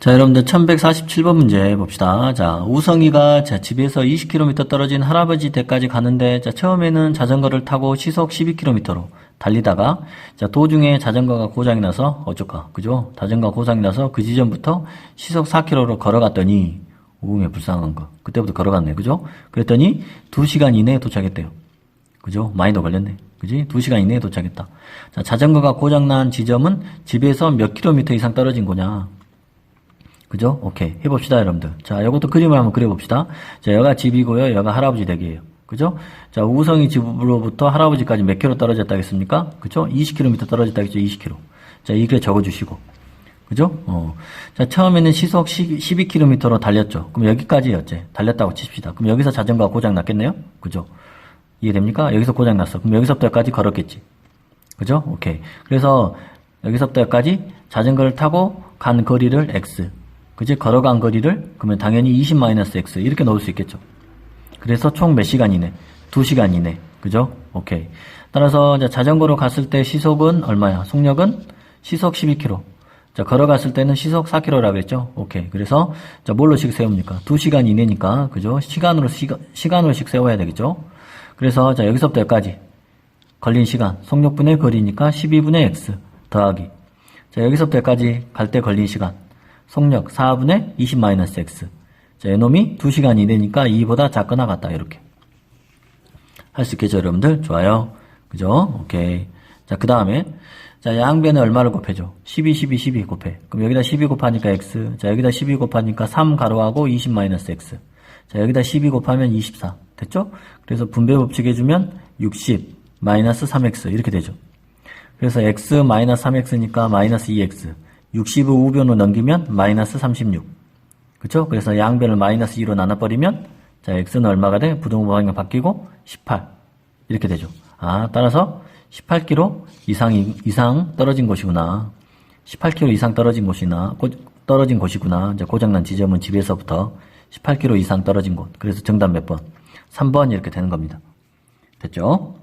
자, 여러분들 1147번 문제 봅시다. 자, 우성이가 자, 집에서 20km 떨어진 할아버지 댁까지 가는데 자, 처음에는 자전거를 타고 시속 12km로 달리다가 자, 도중에 자전거가 고장이 나서 어쩔까? 그죠? 자전거 고장이 나서 그 지점부터 시속 4km로 걸어갔더니 오음에 불쌍한 거. 그때부터 걸어갔네. 그죠? 그랬더니 2시간 이내에 도착했대요. 그죠? 많이 더 걸렸네. 그지? 2시간 이내에 도착했다. 자, 자전거가 고장난 지점은 집에서 몇 킬로미터 이상 떨어진 거냐? 그죠? 오케이. 해봅시다, 여러분들. 자, 이것도 그림을 한번 그려봅시다. 자, 여가 집이고요. 여가 할아버지 댁이에요. 그죠? 자, 우성이 집으로부터 할아버지까지 몇 킬로 떨어졌다겠습니까? 그죠? 20km 떨어졌다겠죠? 20km. 자, 이게 적어주시고. 그죠? 어. 자, 처음에는 시속 12km로 달렸죠. 그럼 여기까지였지. 달렸다고 치십시다. 그럼 여기서 자전거가 고장 났겠네요? 그죠? 이해됩니까? 여기서 고장 났어. 그럼 여기서부터 여기까지 걸었겠지. 그죠? 오케이. 그래서 여기서부터 여기까지 자전거를 타고 간 거리를 x. 그지? 걸어간 거리를 그러면 당연히 20-x 이렇게 넣을 수 있겠죠. 그래서 총 몇 시간 이내? 2시간 이내. 그죠? 오케이. 따라서 자전거로 갔을 때 시속은 얼마야? 속력은 시속 12km. 자, 걸어갔을 때는 시속 4km라고 했죠? 오케이. 그래서, 자, 뭘로씩 세웁니까? 2시간 이내니까, 그죠? 시간으로, 시간, 시간으로씩 세워야 되겠죠? 그래서, 자, 여기서부터 여기까지. 걸린 시간. 속력분의 거리니까 12분의 x 더하기. 자, 여기서부터 여기까지 갈 때 걸린 시간. 속력 4분의 20-x. 자, 이놈이 2시간 이내니까 2보다 작거나 같다. 이렇게. 할 수 있겠죠, 여러분들? 좋아요. 그죠? 오케이. 자, 그 다음에, 자, 양변에 얼마를 곱해줘? 12, 12, 12 곱해. 그럼 여기다 12 곱하니까 x. 자, 여기다 12 곱하니까 3 가로하고 20-x. 자, 여기다 12 곱하면 24. 됐죠? 그래서 분배 법칙 해주면 60 마이너스 3x 이렇게 되죠. 그래서 x 마이너스 3x니까 마이너스 2x. 60을 우변으로 넘기면 마이너스 36. 그쵸? 그래서 양변을 마이너스 2로 나눠버리면 자 x는 얼마가 돼? 부등호 방향 바뀌고 18 이렇게 되죠. 아 따라서 18km 이상 이상 떨어진 곳이구나. 18km 이상 떨어진 곳이나 고, 떨어진 곳이구나. 이제 고장난 지점은 집에서부터 18km 이상 떨어진 곳. 그래서 정답 몇 번? 3번 이렇게 되는 겁니다. 됐죠?